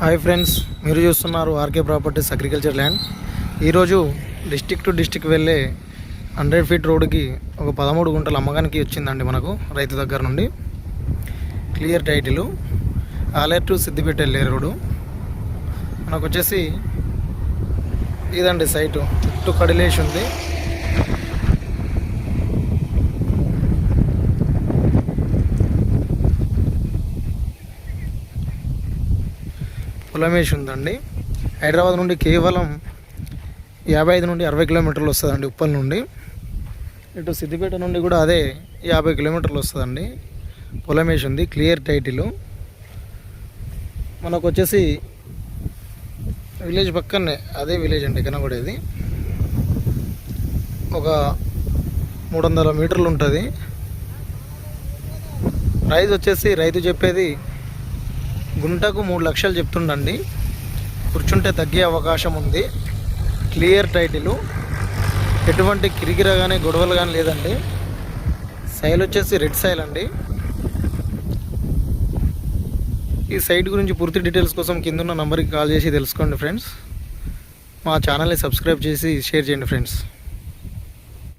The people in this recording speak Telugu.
హాయ్ ఫ్రెండ్స్ మీరు చూస్తున్నారు ఆర్కే ప్రాపర్టీస్ అగ్రికల్చర్ ల్యాండ్ ఈరోజు డిస్టిక్ టు డిస్టిక్ వెళ్ళే హండ్రెడ్ ఫీట్ రోడ్డుకి ఒక పదమూడు గుంటల అమ్మకానికి వచ్చిందండి మనకు రైతు దగ్గర నుండి. Clear title Aler to Siddipet వెళ్ళే రోడ్డు మనకు వచ్చేసి ఇదండి సైటు చుట్టూ కడిలేసి ఉంది. పొలమేష్ ఉందండి. హైదరాబాద్ నుండి కేవలం యాభై ఐదు నుండి అరవై కిలోమీటర్లు వస్తుందండి ఉప్పల్ నుండి. ఇటు సిద్దిపేట నుండి కూడా అదే యాభై కిలోమీటర్లు వస్తుందండి. పొలమేష్ ఉంది క్లియర్ టైటిల్. మనకు వచ్చేసి విలేజ్ పక్కనే అదే విలేజ్ అండి కనబడేది ఒక మూడు వందల మీటర్లు ఉంటుంది. ప్రైస్ వచ్చేసి రైతు చెప్పేది గుంటకు మూడు లక్షలు చెప్తుండండి. కూర్చుంటే తగ్గే అవకాశం ఉంది. Clear title. ఎటువంటి కిరికిర కానీ గొడవలు కానీ లేదండి. సైల్ వచ్చేసి రెడ్ సైల్ అండి. ఈ సైట్ గురించి పూర్తి డీటెయిల్స్ కోసం కిందన్న నెంబర్కి నంబర్కి కాల్ చేసి తెలుసుకోండి ఫ్రెండ్స్. మా ఛానల్ని సబ్స్క్రైబ్ చేసి షేర్ చేయండి ఫ్రెండ్స్.